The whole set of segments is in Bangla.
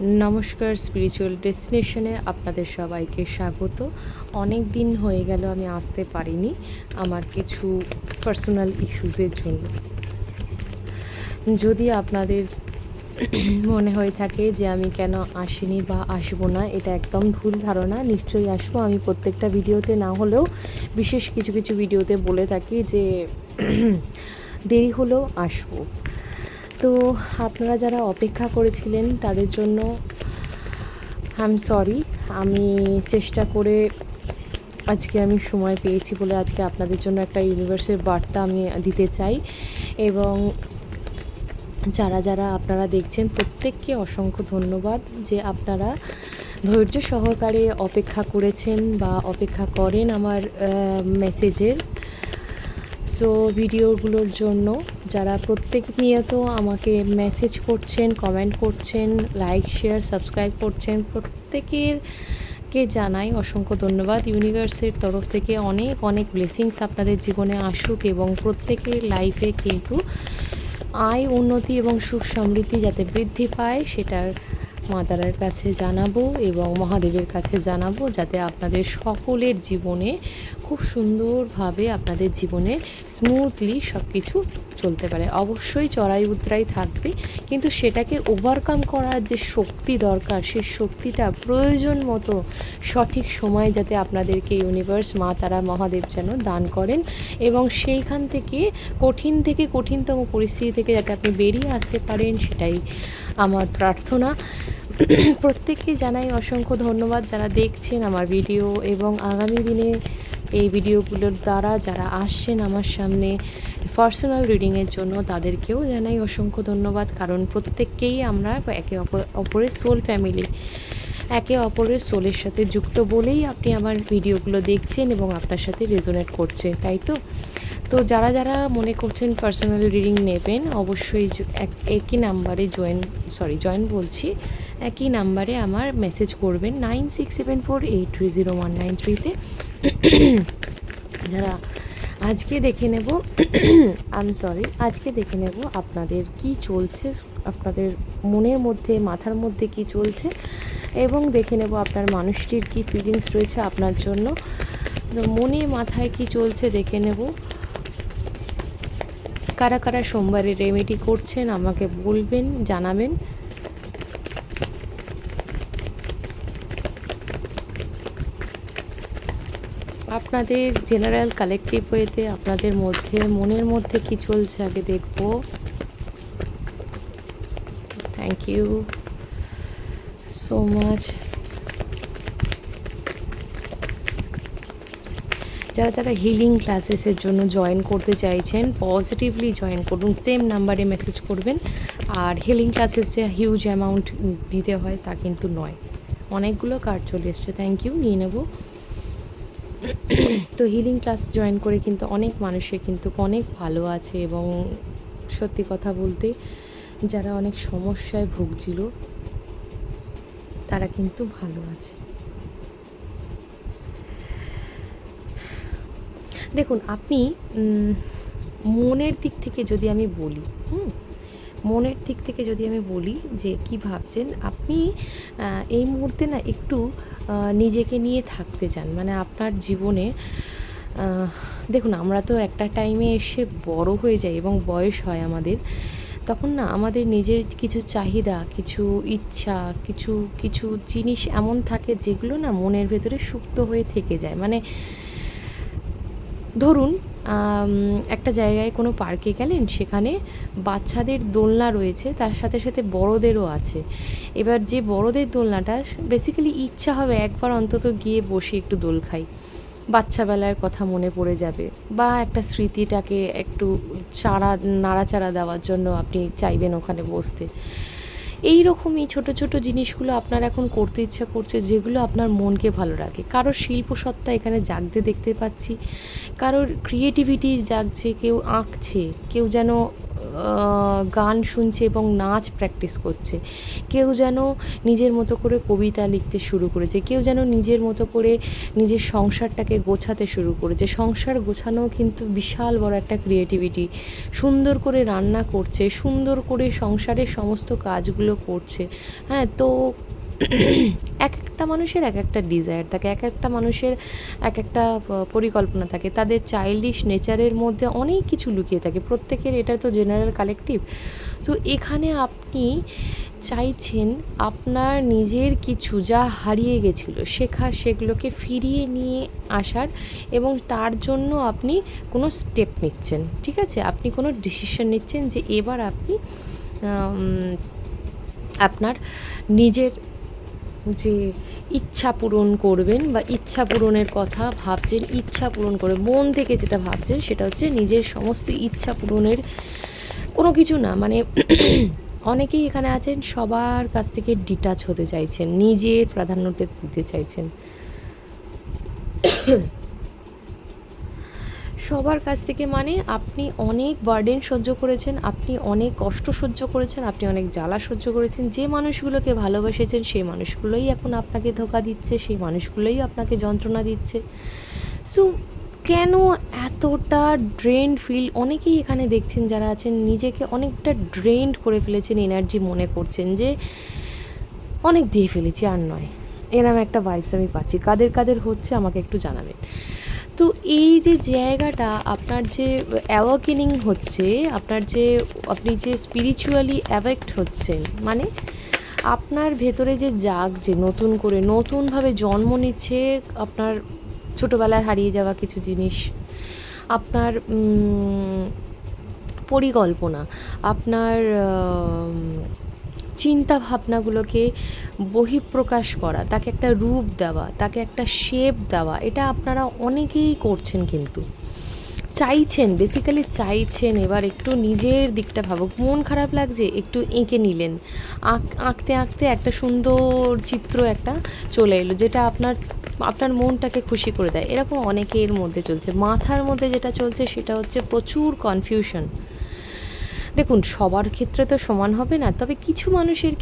নমস্কার স্পিরিচুয়াল ডেস্টিনেশনে আপনাদের সবাইকে স্বাগত। অনেক দিন হয়ে গেল, আমি আসতে পারিনি আমার কিছু পার্সোনাল ইস্যুজের জন্য। যদি আপনাদের মনে হয়ে থাকে যে আমি কেন আসিনি বা আসব না, এটা একদম ভুল ধারণা, নিশ্চয়ই আসব। আমি প্রত্যেকটা ভিডিওতে না হলেও বিশেষ কিছু কিছু ভিডিওতে বলে থাকি যে দেরি হলেও আসব। তো আপনারা যারা অপেক্ষা করেছিলেন তাদের জন্য আই এম সরি আমি চেষ্টা করে আজকে আমি সময় পেয়েছি বলে আজকে আপনাদের জন্য একটা ইউনিভার্সের বার্তা আমি দিতে চাই এবং যারা যারা আপনারা দেখছেন প্রত্যেককে অসংখ্য ধন্যবাদ যে আপনারা ধৈর্য সহকারে অপেক্ষা করেছেন বা অপেক্ষা করেন আমার মেসেজের সো ভিডিওগুলোর জন্য যারা প্রত্যেক নিয়ত আমাকে মেসেজ করছেন কমেন্ট করছেন লাইক শেয়ার সাবস্ক্রাইব করছেন, প্রত্যেকের কে জানাই অসংখ্য ধন্যবাদ। ইউনিভার্সের তরফ থেকে অনেক অনেক ব্লেসিংস আপনাদের জীবনে আসুক এবং প্রত্যেকের লাইফে কিন্তু আয়, উন্নতি এবং সুখ সমৃদ্ধি যাতে বৃদ্ধি পায়, সেটার মা তারার কাছে জানাব এবং মহাদেবের কাছে জানাব যাতে আপনাদের সকলের জীবনে খুব সুন্দরভাবে আপনাদের জীবনে স্মুথলি সব কিছু চলতে পারে। অবশ্যই চড়াই উতরাই থাকবে, কিন্তু সেটাকে ওভারকাম করার যে শক্তি দরকার, সেই শক্তিটা প্রয়োজন মতো সঠিক সময় যাতে আপনাদেরকে ইউনিভার্স মা তারা মহাদেব যেন দান করেন এবং সেইখান থেকে কঠিন থেকে কঠিনতম পরিস্থিতি থেকে যাতে আপনি বেরিয়ে আসতে পারেন, সেটাই আমার প্রার্থনা। প্রত্যেককে জানাই অসংখ্য ধন্যবাদ যারা দেখছেন আমার ভিডিও এবং আগামী দিনে এই ভিডিওগুলোর দ্বারা যারা আসছেন আমার সামনে পার্সোনাল রিডিংয়ের জন্য, তাদেরকেও জানাই অসংখ্য ধন্যবাদ। কারণ প্রত্যেককেই আমরা একে অপর, অপরের সোল ফ্যামিলি একে অপরের সোলের সাথে যুক্ত বলেই আপনি আমার ভিডিওগুলো দেখছেন এবং আপনার সাথে রেজোনেট করছে তাই তো? তো যারা যারা মনে করছেন পার্সোনাল রিডিং নেবেন, অবশ্যই এক- একই নাম্বারে জয়েন সরি জয়েন বলছি, একই নাম্বারে আমার মেসেজ করবেন। Nine six seven four eight three zero one nine থ্রিতে যারা আজকে দেখে নেব আম সরি আজকে দেখে নেব আপনাদের কি চলছে, আপনাদের মনের মধ্যে, মাথার মধ্যে কি চলছে, এবং দেখে নেব আপনার মানুষটির কি ফিলিংস রয়েছে আপনার জন্য। মনে, মাথায় কি চলছে দেখে নেব। কারা কারা সোমবারে রেমেডি করছেন আমাকে বলবেন, জানাবেন। আপনাদের জেনারেল কালেকটিভ ওয়েতে আপনাদের মধ্যে, মনের মধ্যে কি চলছে আগে দেখব। থ্যাংক ইউ সো মাচ যারা যারা হিলিং ক্লাসেসের জন্য জয়েন করতে চাইছেন পজিটিভলি জয়েন করুন সেম নাম্বারে মেসেজ করবেন। আর হিলিং ক্লাসেস যে হিউজ অ্যামাউন্ট দিতে হয় তা কিন্তু নয়। অনেকগুলো কার্ড চলে এসছে। থ্যাংক ইউ নিয়ে নেব। তো হিলিং ক্লাস জয়েন করে কিন্তু অনেক মানুষে কিন্তু অনেক ভালো আছে এবং সত্যি কথা বলতে যারা অনেক সমস্যায় ভুগছিল, তারা কিন্তু ভালো আছে। দেখুন, আপনি মনের দিক থেকে যদি আমি বলি, হুম, মনের দিক থেকে যদি আমি বলি যে কি ভাবছেন, আপনি এই মুহূর্তে না একটু নিজেকে নিয়ে থাকতে চান। মানে আপনার জীবনে দেখুন, আমরা তো একটা টাইমে এসে বড় হয়ে যাই এবং বয়স হয় আমাদের, তখন না আমাদের নিজের কিছু চাহিদা, কিছু ইচ্ছা, কিছু কিছু জিনিস এমন থাকে যেগুলো না মনের ভেতরে সুপ্ত হয়ে থেকে যায়। মানে ধরুন একটা জায়গায় কোনো পার্কে গেলেন, সেখানে বাচ্চাদের দোলনা রয়েছে, তার সাথে সাথে বড়দেরও আছে। এবার যে বড়দের দোলনাটা বেসিক্যালি ইচ্ছা হবে একবার অন্তত গিয়ে বসে একটু দোল খাই। বাচ্চাবেলার কথা মনে পড়ে যাবে, বা একটা স্মৃতিটাকে একটু চারা নাড়াচাড়া দেওয়ার জন্য আপনি চাইবেন ওখানে বসতে। এই রকমই ছোট ছোট জিনিসগুলো আপনার এখন করতে ইচ্ছা করছে, যেগুলো আপনার মনকে ভালো রাখে। কারোর শিল্প সত্তা এখানে জাগতে দেখতে পাচ্ছি, কারোর ক্রিয়েটিভিটি জাগছে, কেউ আঁকছে, কেউ যেন গান শুনছে এবং নাচ প্র্যাকটিস করছে। কেউ যেন নিজের মতো করে কবিতা লিখতে শুরু করেছে, কেউ যেন নিজের মতো করে নিজের সংসারটাকে গোছাতে শুরু করেছে। সংসার গোছানো কিন্তু বিশাল বড় একটা ক্রিয়েটিভিটি সুন্দর করে রান্না করছে, সুন্দর করে সংসারের সমস্ত কাজগুলো করছে। হ্যাঁ তো এক একটা মানুষের এক একটা ডিজায়ার থাকে এক একটা মানুষের এক একটা পরিকল্পনা থাকে। তাদের চাইল্ডিশ নেচারের মধ্যে অনেক কিছু লুকিয়ে থাকে। প্রত্যেকের এটা তো জেনারেল কালেকটিভ তো এখানে আপনি চাইছেন আপনার নিজের কিছু যা হারিয়ে গেছিল, শেখা সেগুলোকে ফিরিয়ে নিয়ে আসার এবং তার জন্য আপনি কোনো স্টেপ নিচ্ছেন, ঠিক আছে? আপনি কোনো ডিসিশন নিচ্ছেন যে এবার আপনি আপনার নিজের যে ইচ্ছা পূরণ করবেন বা ইচ্ছা পূরণের কথা ভাবছেন, ইচ্ছা পূরণ করে, মন থেকে যেটা ভাবছেন সেটা হচ্ছে নিজের সমস্ত ইচ্ছা পূরণের কোনো কিছু না। মানে অনেকেই এখানে আছেন, সবার কাছ থেকে ডিটাচ হতে চাইছেন, নিজের প্রাধান্যটা দিতে চাইছেন। সবার কাছ থেকে মানে আপনি অনেক বার্ডেন সহ্য করেছেন, আপনি অনেক কষ্ট সহ্য করেছেন, আপনি অনেক জ্বালা সহ্য করেছেন। যে মানুষগুলোকে ভালোবেসেছেন, সেই মানুষগুলোই এখন আপনাকে ধোকা দিচ্ছে, সেই মানুষগুলোই আপনাকে যন্ত্রণা দিচ্ছে। সো কেন এতটা ড্রেন্ড ফিল অনেকেই এখানে দেখছেন যারা আছেন, নিজেকে অনেকটা ড্রেন্ড করে ফেলেছেন এনার্জি মনে করছেন যে, অনেক দিয়ে ফেলেছি, আর নয়। এরম একটা ভাইবস আমি পাচ্ছি। কাদের কাদের হচ্ছে আমাকে একটু জানাবেন। তো এই যে জায়গাটা, আপনার যে অ্যাওয়াকেনিং হচ্ছে, আপনার যে, আপনি যে স্পিরিচুয়ালি অ্যাভেক্ট হচ্ছেন মানে আপনার ভেতরে যে জাগ যে নতুন করে, নতুনভাবে জন্ম নিচ্ছে, আপনার ছোটোবেলায় হারিয়ে যাওয়া কিছু জিনিস, আপনার পরিকল্পনা, আপনার চিন্তা ভাবনাগুলোকে বহিঃপ্রকাশ করা, তাকে একটা রূপ দেওয়া, তাকে একটা শেপ দেওয়া, এটা আপনারা অনেকেই করছেন কিন্তু। চাইছেন বেসিক্যালি চাইছেন, এবার একটু নিজের দিকটা ভাবুক। মন খারাপ লাগছে, একটু এঁকে নিলেন। আঁক, আঁকতে আঁকতে একটা সুন্দর চিত্র একটা চলে এলো, যেটা আপনার আপনার মনটাকে খুশি করে দেয়। এরকম অনেকের মধ্যে চলছে। মাথার মধ্যে যেটা চলছে, সেটা হচ্ছে প্রচুর কনফিউশন দেখুন, সবার ক্ষেত্রে তো সমান হবে না, তবে কিছু মানুষের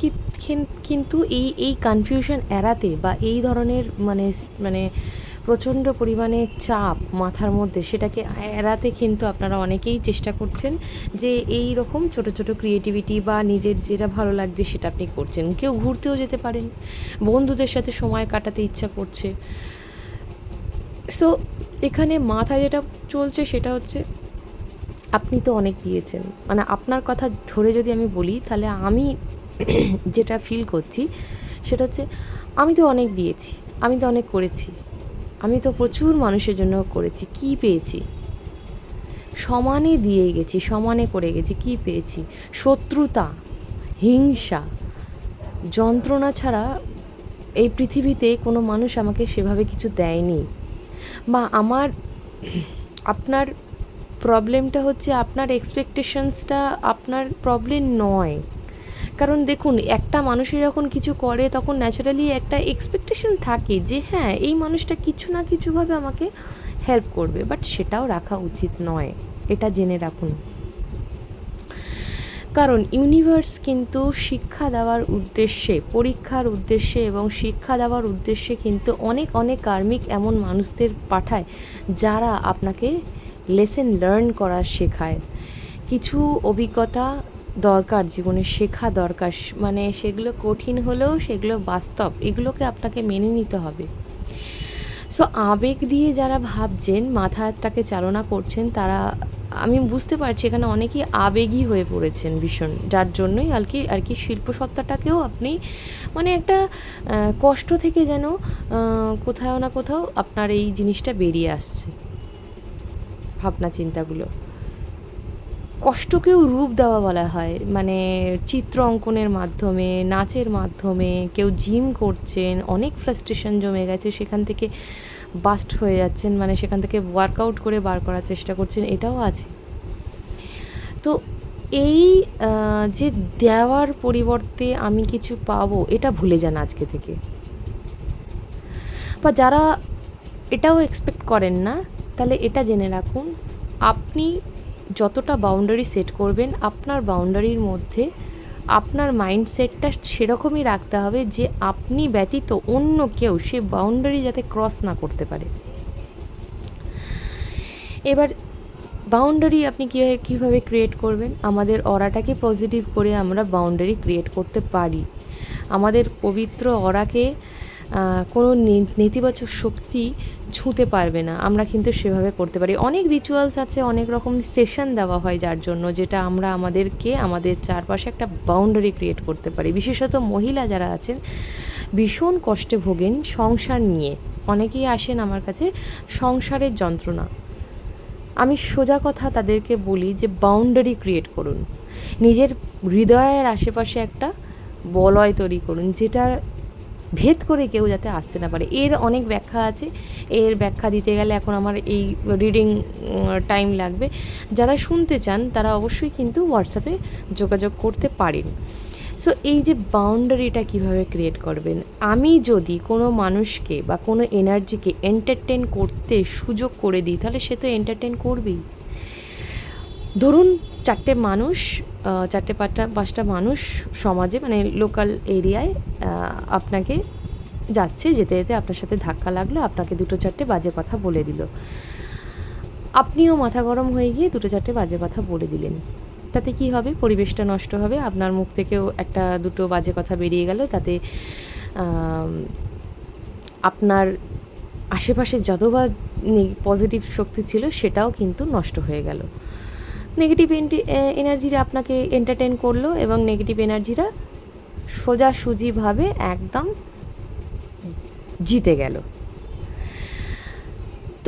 কিন- কিন্তু এই এই কনফিউশন এড়াতে বা এই ধরনের মানে মানে প্রচণ্ড পরিমাণে চাপ মাথার মধ্যে সেটাকে এড়াতে কিন্তু আপনারা অনেকেই চেষ্টা করছেন যে এই রকম ছোট ছোট ক্রিয়েটিভিটি বা নিজের যেটা ভালো লাগছে সেটা আপনি করছেন। কেউ ঘুরতেও যেতে পারেন, বন্ধুদের সাথে সময় কাটাতে ইচ্ছা করছে। সো এখানে মাথা যেটা চলছে সেটা হচ্ছে আপনি তো অনেক দিয়েছেন। মানে আপনার কথা ধরে যদি আমি বলি, তাহলে আমি যেটা ফিল করছি, সেটা হচ্ছে আমি তো অনেক দিয়েছি, আমি তো অনেক করেছি, আমি তো প্রচুর মানুষের জন্য করেছি, কি পেয়েছি? সমানে দিয়ে গেছি, সমানে করে গেছি, কি পেয়েছি? শত্রুতা, হিংসা, যন্ত্রণা ছাড়া এই পৃথিবীতে কোনো মানুষ আমাকে সেভাবে কিছু দেয়নি। বা আমার আপনার প্রবলেমটা হচ্ছে আপনার এক্সপেকটেশনসটা আপনার প্রবলেম নয়। কারণ দেখুন, একটা মানুষের যখন কিছু করে, তখন ন্যাচারালি একটা এক্সপেকটেশন থাকে যে হ্যাঁ এই মানুষটা কিছু না কিছুভাবে আমাকে হেল্প করবে বাট সেটাও রাখা উচিত নয়। এটা জেনে রাখুন। কারণ ইউনিভার্স কিন্তু শিক্ষা দেওয়ার উদ্দেশ্যে, পরীক্ষার উদ্দেশ্যে এবং শিক্ষা দেওয়ার উদ্দেশ্যে কিন্তু অনেক অনেক কার্মিক এমন মানুষদের পাঠায়, যারা আপনাকে লেসেন লার্ন করা শেখায়। কিছু অভিজ্ঞতা দরকার, জীবনে শেখা দরকার। মানে সেগুলো কঠিন হলেও সেগুলো বাস্তব, এগুলোকে আপনাকে মেনে নিতে হবে। সো আবেগ দিয়ে যারা ভাবছেন, মাথাটাকে চালনা করছেন, তারা, আমি বুঝতে পারছি এখানে অনেকেই আবেগই হয়ে পড়েছেন ভীষণ। যার জন্যই আর কি আর কি শিল্পসত্তাটাকেও আপনি মানে একটা কষ্ট থেকে যেন কোথাও না কোথাও আপনার এই জিনিসটা বেরিয়ে আসছে। ভাবনা চিন্তাগুলো। কষ্টকেও রূপ দেওয়া বলা হয়। মানে চিত্র অঙ্কনের মাধ্যমে, নাচের মাধ্যমে কেউ জিম করছেন, অনেক ফ্রাস্ট্রেশন জমে গেছে, সেখান থেকে বাস্ট হয়ে যাচ্ছেন মানে সেখান থেকে ওয়ার্কআউট করে বার করার চেষ্টা করছেন, এটাও আছে। তো এই যে দেওয়ার পরিবর্তে আমি কিছু পাবো, এটা ভুলে যান আজকে থেকে। বা যারা এটাও এক্সপেক্ট করেন না তাহলে এটা জেনে রাখুন, আপনি যতটা বাউন্ডারি সেট করবেন, আপনার বাউন্ডারির মধ্যে আপনার মাইন্ডসেটটা সেরকমই রাখতে হবে যে আপনি ব্যতীত অন্য কেউ সে বাউন্ডারি যাতে ক্রস না করতে পারে। এবার বাউন্ডারি আপনি কীভাবে কীভাবে ক্রিয়েট করবেন? আমাদের অরাটাকে পজিটিভ করে আমরা বাউন্ডারি ক্রিয়েট করতে পারি। আমাদের পবিত্র অরাকে কোনো নেতিবাচক শক্তি ছুঁতে পারবে না। আমরা কিন্তু সেভাবে করতে পারি। অনেক রিচুয়ালস আছে, অনেক রকম সেশন দেওয়া হয় যার জন্য যেটা আমরা আমাদেরকে আমাদের চারপাশে একটা বাউন্ডারি ক্রিয়েট করতে পারি। বিশেষত মহিলা যারা আছেন, ভীষণ কষ্টে ভোগেন সংসার নিয়ে। অনেকেই আসেন আমার কাছে সংসারের যন্ত্রণা। আমি সোজা কথা তাদেরকে বলি যে বাউন্ডারি ক্রিয়েট করুন। নিজের হৃদয়ের আশেপাশে একটা বলয় তৈরি করুন যেটা ভেদ করে কেউ যাতে আসতে না পারে। এর অনেক ব্যাখ্যা আছে। এর ব্যাখ্যা দিতে গেলে এখন আমার এই রিডিং টাইম লাগবে। যারা শুনতে চান, তারা অবশ্যই কিন্তু হোয়াটসঅ্যাপে যোগাযোগ করতে পারেন। সো এই যে বাউন্ডারিটা কীভাবে ক্রিয়েট করবেন? আমি যদি কোনো মানুষকে বা কোনো এনার্জিকে এন্টারটেন করতে সুযোগ করে দিই, তাহলে সে তো এন্টারটেন করবেই। ধরুন, চারটে মানুষ চারটে পাঁচটা পাঁচটা মানুষ সমাজে মানে লোকাল এরিয়ায় আপনাকে যাচ্ছে, যেতে যেতে আপনার সাথে ধাক্কা লাগল, আপনাকে দুটো চারটে বাজে কথা বলে দিল। আপনিও মাথা গরম হয়ে গিয়ে দুটো চারটে বাজে কথা বলে দিলেন। তাতে কি হবে? পরিবেশটা নষ্ট হবে। আপনার মুখ থেকেও একটা, দুটো বাজে কথা বেরিয়ে গেল। তাতে আপনার আশেপাশে যত বা পজিটিভ শক্তি ছিল, সেটাও কিন্তু নষ্ট হয়ে গেল। নেগেটিভ এনার্জিরা আপনাকে এন্টারটেন করল এবং নেগেটিভ এনার্জিরা সোজাসুজিভাবে একদম জিতে গেল।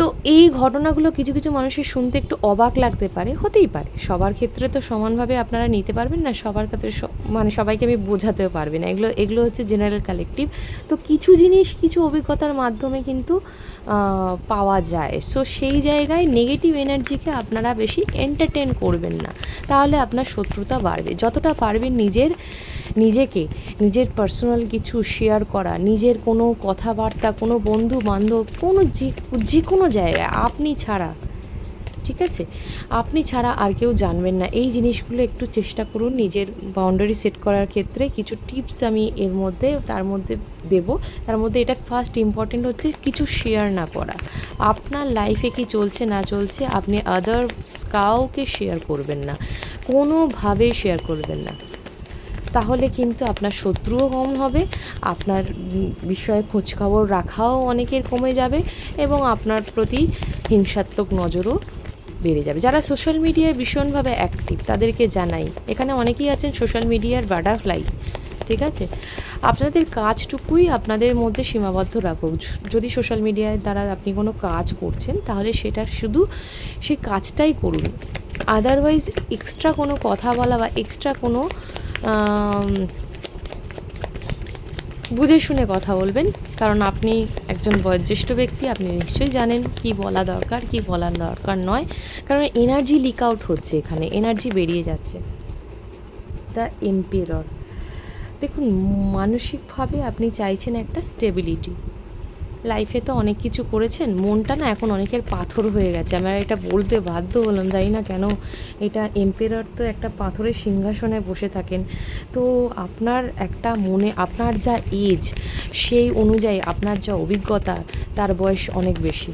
তো এই ঘটনাগুলো কিছু কিছু মানুষের শুনতে একটু অবাক লাগতে পারে, হতেই পারে। সবার ক্ষেত্রে তো সমানভাবে আপনারা নিতে পারবেন না, সবার ক্ষেত্রে মানে সবাইকে আমি বোঝাতেও পারবে না। এগুলো এগুলো হচ্ছে জেনারেল কালেকটিভ তো কিছু জিনিস, কিছু অভিজ্ঞতার মাধ্যমে কিন্তু পাওয়া যায়। সো সেই জায়গায় নেগেটিভ এনার্জিকে আপনারা বেশি এন্টারটেন করবেন না। তাহলে আপনার শত্রুতা বাড়বে। যতটা পারবেন নিজের নিজেকে, নিজের পার্সোনাল কিছু শেয়ার করা, নিজের কোনো কথাবার্তা, কোনো বন্ধু বান্ধব কোনো যে যে কোনো জায়গায় আপনি ছাড়া, ঠিক আছে? আপনি ছাড়া আর কেউ জানবেন না। এই জিনিসগুলো একটু চেষ্টা করুন নিজের বাউন্ডারি সেট করার ক্ষেত্রে। কিছু টিপস আমি এর মধ্যে, তার মধ্যে দেব। তার মধ্যে এটা ফার্স্ট ইম্পর্টেন্ট হচ্ছে কিছু শেয়ার না করা। আপনার লাইফে কি চলছে, না চলছে, আপনি আদার কাউকে শেয়ার করবেন না। কোনোভাবে শেয়ার করবেন না। তাহলে কিন্তু আপনার শত্রুও কম হবে? আপনার বিষয়ে খোঁজখবর রাখাও অনেকের কমে যাবে এবং আপনার প্রতি হিংসাত্মক নজরও বেড়ে যাবে। যারা সোশ্যাল মিডিয়ায় ভীষণভাবে অ্যাক্টিভ তাদেরকে জানাই। এখানে অনেকেই আছেন সোশ্যাল মিডিয়ার বাটারফ্লাই ঠিক আছে? আপনাদের কাজটুকুই আপনাদের মধ্যে সীমাবদ্ধ রাখুক যদি সোশ্যাল মিডিয়ার দ্বারা আপনি কোনো কাজ করছেন, তাহলে সেটা শুধু সেই কাজটাই করুন। আদারওয়াইজ এক্সট্রা কোনো কথা বলা বা এক্সট্রা কোনো বুঝে শুনে কথা বলবেন, কারণ আপনি একজন বয়োজ্যেষ্ঠ ব্যক্তি, আপনি নিশ্চয়ই জানেন কি বলা দরকার, কি বলার দরকার নয়, কারণ এনার্জি লিক আউট হচ্ছে এখানে এনার্জি বেরিয়ে যাচ্ছে। দ্য এম্পেরর দেখুন, মানসিকভাবে আপনি চাইছেন একটা স্টেবিলিটি লাইফে তো অনেক কিছু করেছেন, মনটা না এখন অনেকের পাথর হয়ে গেছে। আমরা এটা বলতে বাধ্য হলাম, জানি না কেন এটা এম্পেরর তো একটা পাথরের সিংহাসনে বসে থাকেন। তো আপনার একটা মনে, আপনার যা এজ সেই অনুযায়ী আপনার যা অভিজ্ঞতা, তার বয়স অনেক বেশি।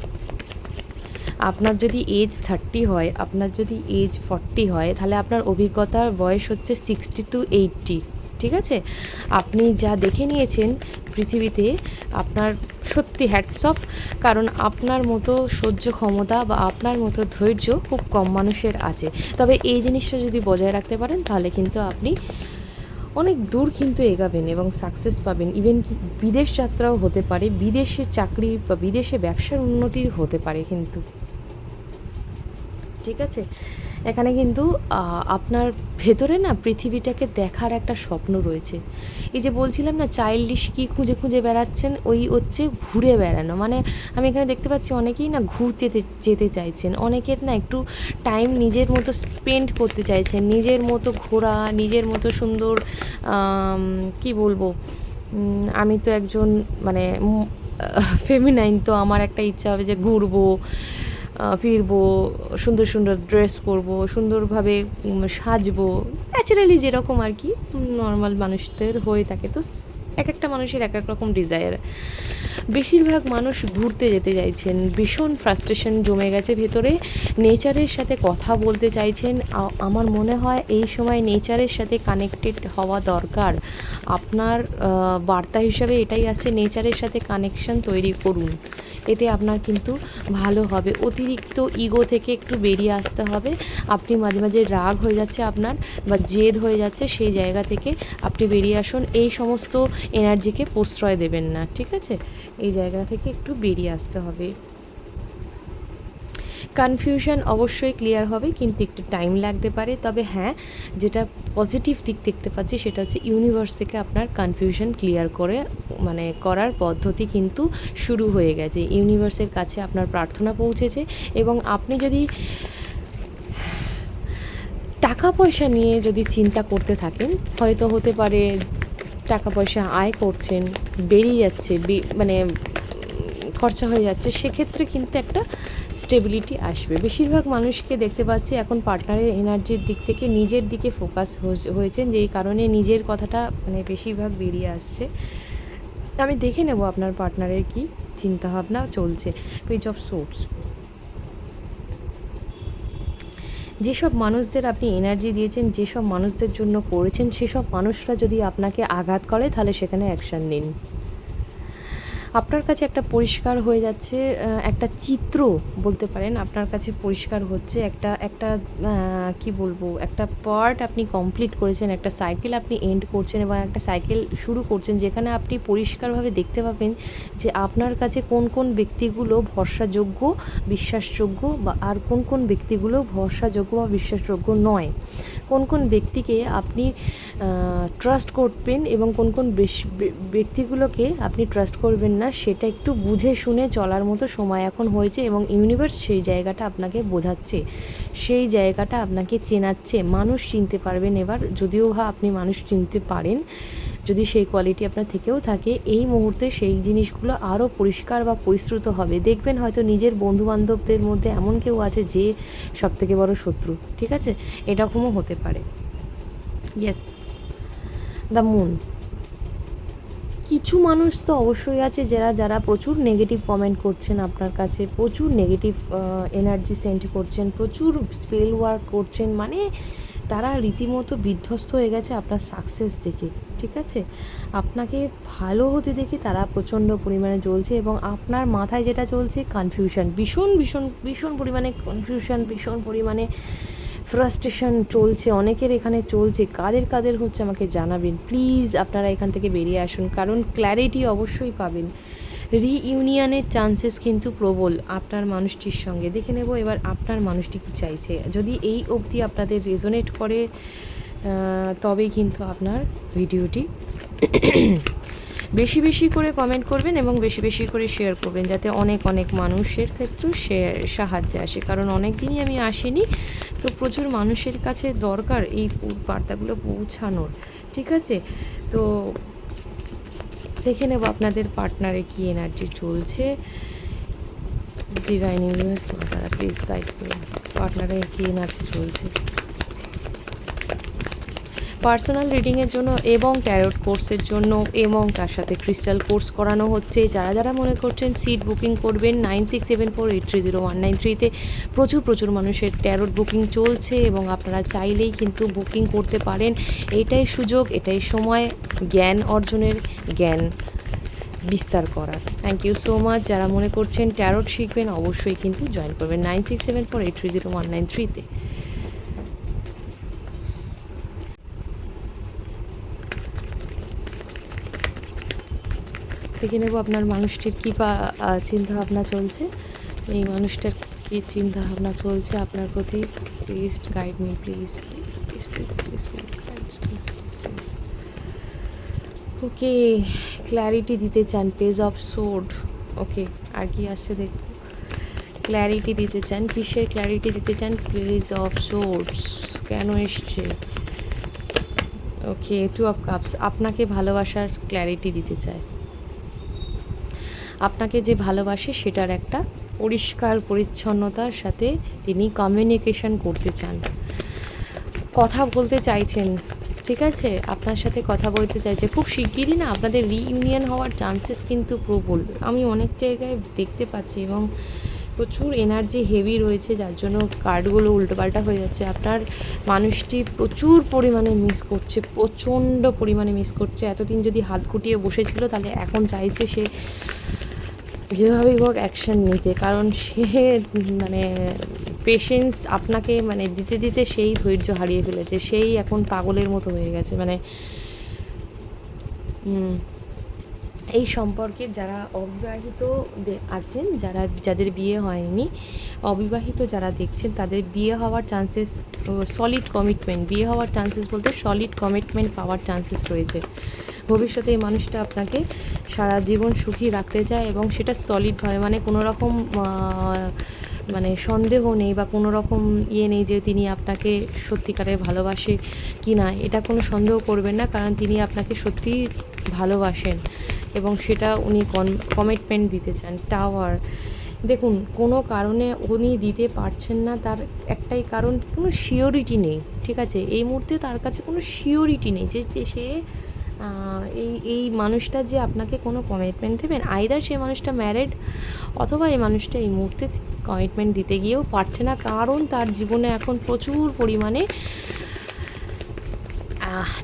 আপনার যদি এজ থার্টি হয়, আপনার যদি এজ ফর্টি হয়, তাহলে আপনার অভিজ্ঞতার বয়স হচ্ছে সিক্সটি টু এইটটি ঠিক আছে? আপনি যা দেখে নিয়েছেন পৃথিবীতে, আপনার সত্যি হ্যাটস অফ কারণ আপনার মতো সহ্য ক্ষমতা বা আপনার মতো ধৈর্য খুব কম মানুষের আছে। তবে এই জিনিসটা যদি বজায় রাখতে পারেন, তাহলে কিন্তু আপনি অনেক দূর কিন্তু এগাবেন এবং সাকসেস পাবেন। ইভেন কি বিদেশ যাত্রাও হতে পারে, বিদেশে চাকরি বা বিদেশে ব্যবসার উন্নতি হতে পারে কিন্তু। ঠিক আছে? এখানে কিন্তু আপনার ভেতরে না পৃথিবীটাকে দেখার একটা স্বপ্ন রয়েছে। এই যে বলছিলাম না চাইল্ডিশ কি খুঁজে খুঁজে বেড়াচ্ছেন, ওই হচ্ছে ঘুরে বেড়ানো। মানে আমি এখানে দেখতে পাচ্ছি অনেকেই না ঘুরতে যেতে চাইছেন। অনেকের না একটু টাইম নিজের মতো স্পেন্ড করতে চাইছেন। নিজের মতো ঘোরা, নিজের মতো সুন্দর কি বলব? আমি তো একজন মানে ফেমিনাইন তো আমার একটা ইচ্ছা হবে যে ঘুরবো। ফিরবো, সুন্দর সুন্দর ড্রেস পরবো, সুন্দরভাবে সাজবো। ন্যাচারালি যেরকম আর কি নর্মাল মানুষদের হয়ে থাকে। তো এক একটা মানুষের এক এক রকম ডিজায়ার বেশিরভাগ মানুষ ঘুরতে যেতে চাইছেন। ভীষণ ফ্রাস্ট্রেশন জমে গেছে ভেতরে। নেচারের সাথে কথা বলতে চাইছেন। আমার মনে হয় এই সময় নেচারের সাথে কানেক্টেড হওয়া দরকার। আপনার বার্তা হিসাবে এটাই আসছে, নেচারের সাথে কানেকশন তৈরি করুন। এতে আপনার কিন্তু ভালো হবে। অতিরিক্ত ইগো থেকে একটু বেরিয়ে আসতে হবে। আপনি মাঝে মাঝে রাগ হয়ে যাচ্ছে আপনার বা জেদ হয়ে যাচ্ছে, সেই জায়গা থেকে আপনি বেরিয়ে আসুন। এই সমস্ত এনার্জিকে প্রশ্রয় দেবেন না, ঠিক আছে? এই জায়গা থেকে একটু বেরিয়ে আসতে হবে। কনফিউশন অবশ্যই ক্লিয়ার হবে, কিন্তু একটু টাইম লাগতে পারে। তবে হ্যাঁ যেটা পজিটিভ দিক দেখতে পাচ্ছি, সেটা হচ্ছে ইউনিভার্স থেকে আপনার কনফিউশন ক্লিয়ার করে মানে করার পদ্ধতি কিন্তু শুরু হয়ে গেছে। ইউনিভার্সের কাছে আপনার প্রার্থনা পৌঁছেছে এবং আপনি যদি টাকা পয়সা নিয়ে যদি চিন্তা করতে থাকেন, হয়তো হতে পারে টাকা পয়সা আয় করছেন, বেরিয়ে যাচ্ছে মানে খরচা হয়ে যাচ্ছে, সেক্ষেত্রে কিন্তু একটা স্টেবিলিটি আসবে। বেশিরভাগ মানুষকে দেখতে পাচ্ছি এখন পার্টনারের এনার্জির দিক থেকে নিজের দিকে ফোকাস হয়েছেন, যেই কারণে নিজের কথাটা মানে বেশিরভাগ বেরিয়ে আসছে। আমি দেখে নেব আপনার পার্টনারের কি চিন্তাভাবনা চলছে। পেজ অফ সোর্স যেসব মানুষদের আপনি এনার্জি দিয়েছেন, যেসব মানুষদের জন্য করেছেন, সেসব মানুষরা যদি আপনাকে আঘাত করে, তাহলে সেখানে অ্যাকশান নিন। আপনার কাছে একটা পরিষ্কার হয়ে যাচ্ছে একটা চিত্র বলতে পারেন, আপনার কাছে পরিষ্কার হচ্ছে, একটা একটা কি বলব, একটা পার্ট আপনি কমপ্লিট করেছেন, একটা সাইকেল আপনি এন্ড করছেন এবং একটা সাইকেল শুরু করছেন যেখানে আপনি পরিষ্কারভাবে দেখতে পাবেন যে আপনার কাছে কোন কোন ব্যক্তিগুলো ভরসাযোগ্য, বিশ্বাসযোগ্য বা আর কোন কোন ব্যক্তিগুলো ভরসাযোগ্য বা বিশ্বাসযোগ্য নয়। কোন কোন ব্যক্তিকে আপনি ট্রাস্ট করবেন এবং কোন কোন ব্যক্তিগুলোকে আপনি ট্রাস্ট করবেন না সেটা একটু বুঝে শুনে চলার মতো সময় এখন হয়েছে এবং ইউনিভার্স সেই জায়গাটা আপনাকে বোঝাচ্ছে। সেই জায়গাটা আপনাকে চেনাচ্ছে। মানুষ চিনতে পারবেন এবার। যদিও বা আপনি মানুষ চিনতে পারেন, যদি সেই কোয়ালিটি আপনার থেকেও থাকে, এই মুহূর্তে সেই জিনিসগুলো আরও পরিষ্কার বা পরিশ্রুত হবে। দেখবেন হয়তো নিজের বন্ধু বান্ধবদের মধ্যে এমন কেউ আছে যে সবথেকে বড় শত্রু, ঠিক আছে? এরকমও হতে পারে। ইয়েস দ্য মুন কিছু মানুষ তো অবশ্যই আছে যারা যারা প্রচুর নেগেটিভ কমেন্ট করছেন আপনার কাছে, প্রচুর নেগেটিভ এনার্জি সেন্ড করছেন, প্রচুর স্পেল ওয়ার্ক করছেন মানে তারা রীতিমতো বিধ্বস্ত হয়ে গেছে আপনার সাকসেস দেখে, ঠিক আছে? আপনাকে ভালো হতে দেখে তারা প্রচণ্ড পরিমাণে চলছে এবং আপনার মাথায় যেটা চলছে কনফিউশন ভীষণ ভীষণ ভীষণ পরিমাণে কনফিউশন ভীষণ পরিমাণে ফ্রাস্ট্রেশন চলছে, অনেকের এখানে চলছে। কাদের কাদের হচ্ছে আমাকে জানাবেন? প্লিজ আপনারা এখান থেকে বেরিয়ে আসুন, কারণ ক্ল্যারিটি অবশ্যই পাবেন। রিইউনিয়নের চান্সেস কিন্তু প্রবল আপনার মানুষটির সঙ্গে। দেখে নেব এবার আপনার মানুষটি কি চাইছে। যদি এই অবধি আপনাদের রেজোনেট করে তবেই কিন্তু আপনার ভিডিওটি বেশি বেশি করে কমেন্ট করবেন এবং বেশি বেশি করে শেয়ার করবেন, যাতে অনেক অনেক মানুষের ক্ষেত্রেও শেয়ার সাহায্যে আসে। কারণ অনেক দিনই আমি আসিনি, তো প্রচুর মানুষের কাছে দরকার এই বার্তাগুলো পৌঁছানোর, ঠিক আছে? তো দেখে নেব আপনাদের পার্টনারে কি এনার্জি চলছে। ডিভাইন ইউনিভার্স মাতারা প্লিজ গাইড করুন। পার্টনারে কি এনার্জি চলছে? পার্সোনাল রিডিংয়ের জন্য এবং ট্যারোট কোর্সের জন্য এবং তার সাথে ক্রিস্টাল কোর্স করানো হচ্ছে। যারা যারা মনে করছেন সিট বুকিং করবেন, nine six seven four eight three zero one nine থ্রিতে প্রচুর প্রচুর মানুষের ট্যারোট বুকিং চলছে এবং আপনারা চাইলেই কিন্তু বুকিং করতে পারেন। এটাই সুযোগ, এটাই সময়, জ্ঞান অর্জনের জ্ঞান বিস্তার করার। থ্যাংক ইউ সো মাচ যারা মনে করছেন ট্যারোট শিখবেন, অবশ্যই কিন্তু জয়েন করবেন nine six seven four eight three zero one nine থ্রিতে। দেখে নেব আপনার মানুষটির কী বা চিন্তা ভাবনা চলছে। এই মানুষটার কী চিন্তাভাবনা চলছে আপনার প্রতি? Please guide me please please please please please please please please okay clarity দিতে চান পেজ অফ সোড ওকে আর কি আসছে দেখব ক্ল্যারিটি দিতে চান, কিসের ক্ল্যারিটি দিতে চান? পেজ অফ সোর্স কেন এসছে? ওকে টু অফ কাপস আপনাকে ভালোবাসার ক্ল্যারিটি দিতে চায়। আপনাকে যে ভালোবাসে সেটার একটা পরিষ্কার পরিচ্ছন্নতার সাথে তিনি কমিউনিকেশন করতে চান। কথা বলতে চাইছেন, ঠিক আছে? আপনার সাথে কথা বলতে চাইছে। খুব শিগগিরই না, আপনাদের রিইউনিয়ন হওয়ার চান্সেস কিন্তু প্রবল। আমি অনেক জায়গায় দেখতে পাচ্ছি এবং প্রচুর এনার্জি হেভি রয়েছে, যার জন্য কার্ডগুলো উল্টোপাল্টা হয়ে যাচ্ছে। আপনার মানুষটি প্রচুর পরিমাণে মিস করছে, প্রচণ্ড পরিমাণে মিস করছে। এতদিন যদি হাত গুটিয়ে বসেছিল, তাহলে এখন চাইছে সে যেভাবেই হোক অ্যাকশন নিতে, কারণ সে মানে পেশেন্স আপনাকে মানে দিতে দিতে সেই ধৈর্য হারিয়ে ফেলেছে, সেই এখন পাগলের মতো হয়ে গেছে মানে এই সম্পর্কের যারা অবিবাহিত আছেন, যারা, যাদের বিয়ে হয়নি, অবিবাহিত যারা দেখছেন, তাদের বিয়ে হওয়ার চান্সেস সলিড কমিটমেন্ট বিয়ে হওয়ার চান্সেস বলতে সলিড কমিটমেন্ট পাওয়ার চান্সেস রয়েছে। ভবিষ্যতে এই মানুষটা আপনাকে সারা জীবন সুখী রাখতে চায় এবং সেটা সলিড হয় মানে কোনো রকম মানে সন্দেহ নেই বা কোনো রকম ইয়ে নেই যে তিনি আপনাকে সত্যিকারে ভালোবাসে কি না এটা কোনো সন্দেহ করবেন না, কারণ তিনি আপনাকে সত্যি ভালোবাসেন এবং সেটা উনি কমিটমেন্ট দিতে চান টাওয়ার দেখুন, কোনো কারণে উনি দিতে পারছেন না, তার একটাই কারণ, কোনো শিওরিটি নেই, ঠিক আছে? এই মুহূর্তে তার কাছে কোনো শিওরিটি নেই যে সে এই এই মানুষটা যে আপনাকে কোনো কমিটমেন্ট দেবেন আইদার সেই মানুষটা ম্যারেড অথবা এই মানুষটা এই মুহূর্তে কমিটমেন্ট দিতে গিয়েও পারছে না। কারণ তার জীবনে এখন প্রচুর পরিমাণে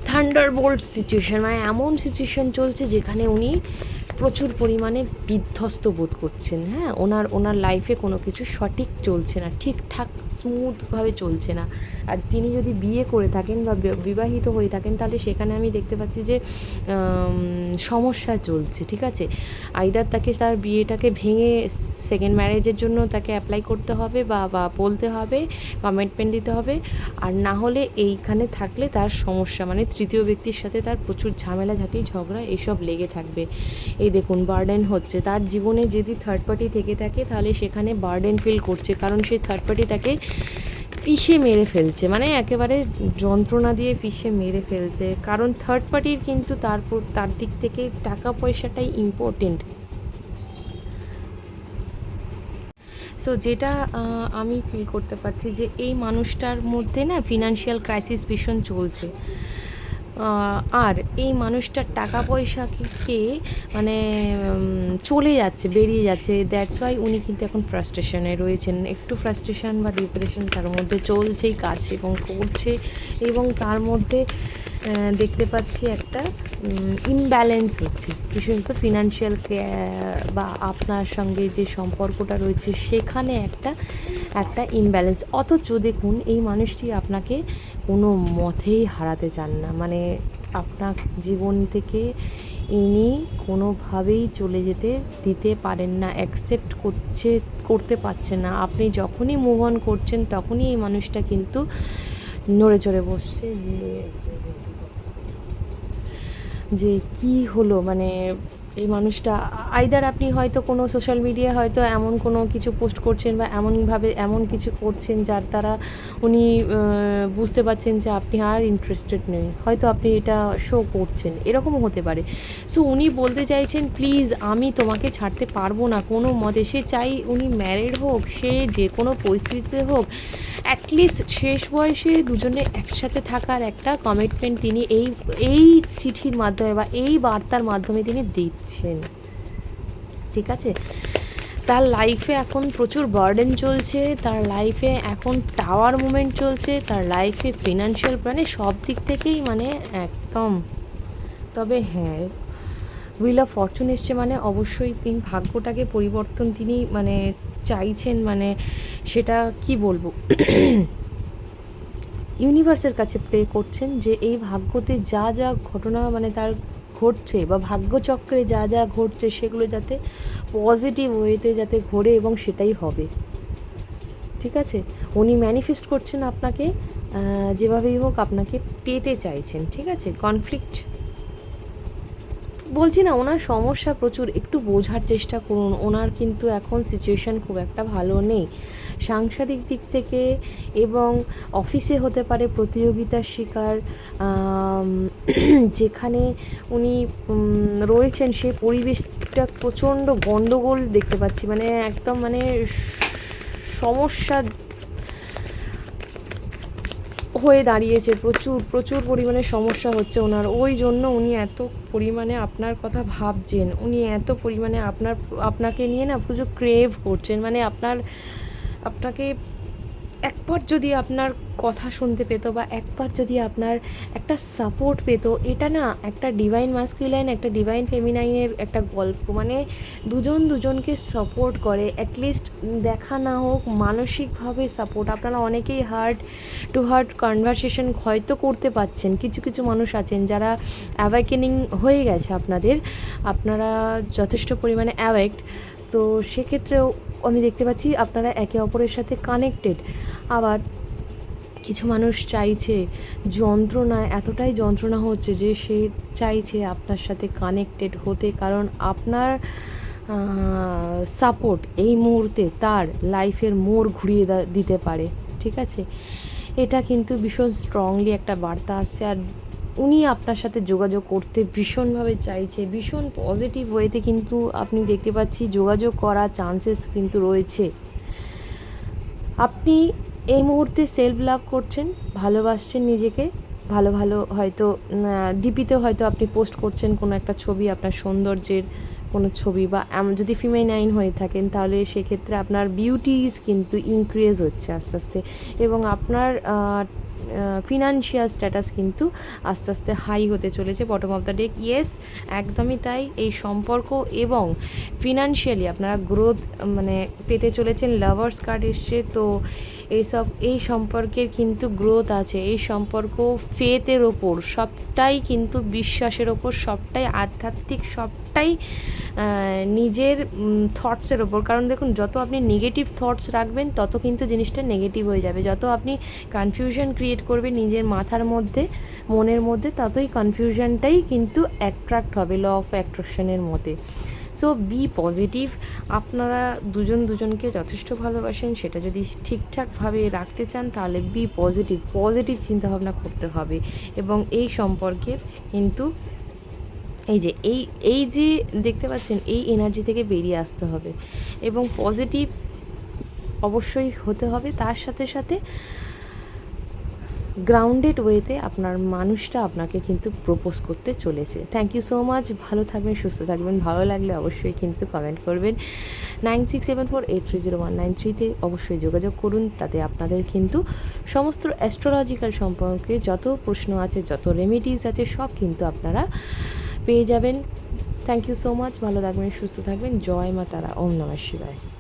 থান্ডার বোল্ট সিচুয়েশান মানে এমন সিচুয়েশান চলছে যেখানে উনি প্রচুর পরিমাণে বিধ্বস্ত বোধ করছেন হ্যাঁ? ওনার ওনার লাইফে কোনো কিছু সঠিক চলছে না, ঠিকঠাক স্মুথভাবে চলছে না। আর তিনি যদি বিয়ে করে থাকেন বা বিবাহিত হয়ে থাকেন, তাহলে সেখানে আমি দেখতে পাচ্ছি যে সমস্যা চলছে, ঠিক আছে? আইদার তাকে তার বিয়েটাকে ভেঙে সেকেন্ড ম্যারেজের জন্য তাকে অ্যাপ্লাই করতে হবে বা বা বলতে হবে কমিটমেন্ট দিতে হবে। আর না হলে এইখানে থাকলে তার সমস্যা মানে তৃতীয় ব্যক্তির সাথে তার প্রচুর ঝামেলা, ঝাঁটি, ঝগড়া, এসব লেগে থাকবে। এই দেখুন বার্ডেন হচ্ছে। তার জীবনে যদি থার্ড পার্টি থেকে থাকে, তাহলে সেখানে বার্ডেন ফিল করছে। কারণ সেই থার্ড পার্টি তাকে পিষে মেরে ফেলছে। মানে একেবারে যন্ত্রণা দিয়ে পিষে মেরে ফেলছে। কারণ থার্ড পার্টির কিন্তু তারপর তার দিক থেকে টাকা পয়সাটাই ইম্পর্টেন্ট সো যেটা আমি ফিল করতে পারছি যে এই মানুষটার মধ্যে না ফিনান্সিয়াল ক্রাইসিস ভীষণ চলছে। আর এই মানুষটার টাকা পয়সাকে মানে চলে যাচ্ছে, বেরিয়ে যাচ্ছে। দ্যাটস ওয়াই উনি কিন্তু এখন ফ্রাস্ট্রেশনে রয়েছেন। একটু ফ্রাস্ট্রেশন বা ডিপ্রেশন তার মধ্যে চলছেই কাজ এবং করছে এবং তার মধ্যে দেখতে পাচ্ছি একটা ইমব্যালেন্স হচ্ছে। বিশেষত ফিনান্সিয়াল বা আপনার সঙ্গে যে সম্পর্কটা রয়েছে, সেখানে একটা একটা ইমব্যালেন্স অথচ দেখুন, এই মানুষটি আপনাকে কোনো মতেই হারাতে চান না। মানে আপনার জীবন থেকে ইনি কোনোভাবেই চলে যেতে, দিতে পারেন না অ্যাকসেপ্ট করছে, করতে পারছেন না। আপনি যখনই মুভ অন করছেন, তখনই এই মানুষটা কিন্তু নড়ে চড়ে বসছে যে যে কি হলো? মানে এই মানুষটা আইদার আপনি হয়তো কোনো সোশ্যাল মিডিয়া হয়তো এমন কোনো কিছু পোস্ট করছেন বা এমনভাবে এমন কিছু করছেন যার দ্বারা উনি বুঝতে পারছেন যে আপনি আর ইন্টারেস্টেড নেই। হয়তো আপনি এটা শো করছেন। এরকমও হতে পারে। সো উনি বলতে চাইছেন প্লিজ আমি তোমাকে ছাড়তে পারব না কোনো মতে। সে চাই উনি ম্যারিড হোক, সে যে কোনো পরিস্থিতিতে হোক। অ্যাটলিস্ট শেষ বয়সে দুজনে একসাথে থাকার একটা কমিটমেন্ট তিনি এই এই চিঠির মাধ্যমে বা এই বার্তার মাধ্যমে তিনি দিচ্ছেন ঠিক আছে? তার লাইফে এখন প্রচুর বার্ডেন চলছে, তার লাইফে এখন টাওয়ার মুভমেন্ট চলছে, তার লাইফে ফিনান্সিয়াল মানে সব দিক থেকেই মানে একদম। তবে হ্যাঁ উইল অফ ফরচুন এসছে মানে অবশ্যই তিনি ভাগ্যটাকে পরিবর্তন তিনি মানে চাইছেন মানে সেটা কি বলব? ইউনিভার্সের কাছে প্রে করছেন যে এই ভাগ্যতে যা যা ঘটনা মানে তার ঘটছে বা ভাগ্যচক্রে যা যা ঘটছে সেগুলো যাতে পজিটিভ ওয়েতে যাতে ঘোরে এবং সেটাই হবে। ঠিক আছে? উনি ম্যানিফেস্ট করছেন আপনাকে যেভাবেই হোক আপনাকে পেতে চাইছেন, ঠিক আছে? কনফ্লিক্ট বলছি না, ওনার সমস্যা প্রচুর, একটু বোঝার চেষ্টা করুন। ওনার কিন্তু এখন সিচুয়েশন খুব একটা ভালো নেই। সাংসারিক দিক থেকে এবং অফিসে হতে পারে প্রতিযোগিতার শিকার যেখানে উনি রয়েছেন সেই পরিবেশটা প্রচণ্ড গণ্ডগোল দেখতে পাচ্ছি। মানে একদম মানে সমস্যা হয়ে দাঁড়িয়েছে। প্রচুর প্রচুর পরিমাণে সমস্যা হচ্ছে ওনার। ওই জন্য উনি এত পরিমাণে আপনার কথা ভাবছেন। উনি এত পরিমাণে আপনার, আপনাকে নিয়ে না প্রচুর ক্রেভ করছেন। মানে আপনার আপনাকে একবার যদি আপনার কথা শুনতে পেতো বা একবার যদি আপনার একটা সাপোর্ট পেতো, এটা না একটা ডিভাইন মাস্কুলাইন একটা ডিভাইন ফেমিনাইনের একটা গল্প। মানে দুজন দুজনকে সাপোর্ট করে অ্যাটলিস্ট দেখা না হোক, মানসিকভাবে সাপোর্ট আপনারা অনেকেই হার্ট টু হার্ট কনভারসেশন হয়তো করতে পাচ্ছেন। কিছু কিছু মানুষ আছেন যারা অ্যাওয়াকেনিং হয়ে গেছে আপনাদের। আপনারা যথেষ্ট পরিমাণে অ্যাওয়েক্ট তো সেক্ষেত্রেও আমি দেখতে পাচ্ছি আপনারা একে অপরের সাথে কানেক্টেড আবার কিছু মানুষ চাইছে যন্ত্রণায় এতটাই যন্ত্রণা হচ্ছে যে সে চাইছে আপনার সাথে কানেক্টেড হতে। কারণ আপনার সাপোর্ট এই মুহূর্তে তার লাইফের মোড় ঘুরিয়ে দিতে পারে। ঠিক আছে? এটা কিন্তু ভীষণ স্ট্রংলি একটা বার্তা আসছে। আর উনি আপনার সাথে যোগাযোগ করতে ভীষণভাবে চাইছে, ভীষণ পজিটিভ ওয়েতে কিন্তু আপনি দেখতে পাচ্ছি যোগাযোগ করার চান্সেস কিন্তু রয়েছে। আপনি এই মুহূর্তে সেলফ লাভ করছেন, ভালোবাসছেন নিজেকে, ভালো ভালো হয়তো ডিপিতে হয়তো আপনি পোস্ট করছেন কোনো একটা ছবি আপনার সৌন্দর্যের কোনো ছবি বা যদি ফিমেনাইন হয়ে থাকেন তাহলে সেক্ষেত্রে আপনার বিউটিজ কিন্তু ইনক্রিজ হচ্ছে আস্তে আস্তে। এবং আপনার ফিনান্সিয়াল স্ট্যাটাস কিন্তু আস্তে আস্তে হাই হতে চলেছে bottom of the deck yes একদমই তাই, এই সম্পর্ক এবং ফিনান্সিয়ালি আপনারা গ্রোথ মানে পেতে চলেছেন লাভার্স কার্ড এসছে, তো এইসব, এই সম্পর্কের কিন্তু গ্রোথ আছে, এই সম্পর্ক ফেতের ওপর সবটাই কিন্তু বিশ্বাসের ওপর, সবটাই আধ্যাত্মিক সবটাই আহ, নিজের থটসের ওপর কারণ দেখুন যত আপনি নেগেটিভ থটস রাখবেন তত কিন্তু জিনিসটা নেগেটিভ হয়ে যাবে। যত আপনি কনফিউশন ক্রিয়েট করবেন নিজের মাথার মধ্যে মনের মধ্যে ততই কনফিউশনটাই কিন্তু অ্যাট্রাক্ট হবে ল অফ অ্যাট্রাকশনের মতে। সো বি পজিটিভ আপনারা দুজন দুজনকে যথেষ্ট ভালোবাসেন সেটা যদি ঠিকঠাকভাবে রাখতে চান তাহলে বি পজিটিভ পজিটিভ চিন্তাভাবনা করতে হবে। এবং এই সম্পর্কের কিন্তু এই যে, এই এই যে দেখতে পাচ্ছেন, এই এনার্জি থেকে বেরিয়ে আসতে হবে। এবং পজিটিভ অবশ্যই হতে হবে। তার সাথে সাথে গ্রাউন্ডেড ওয়েতে আপনার মানুষটা আপনাকে কিন্তু প্রপোজ করতে চলেছে। থ্যাংক ইউ সো মাচ ভালো থাকবেন, সুস্থ থাকবেন। ভালো লাগলে অবশ্যই কিন্তু কমেন্ট করবেন। Nine six seven four eight three zero one nine থ্রিতে অবশ্যই যোগাযোগ করুন। তাতে আপনাদের কিন্তু সমস্ত অ্যাস্ট্রোলজিক্যাল সম্পর্কে যত প্রশ্ন আছে, যত রেমেডিস আছে, সব কিন্তু আপনারা পেয়ে যাবেন। থ্যাংক ইউ সো মাচ ভালো থাকবেন, সুস্থ থাকবেন। জয় মা তারা। ওম নমঃ শিবায়।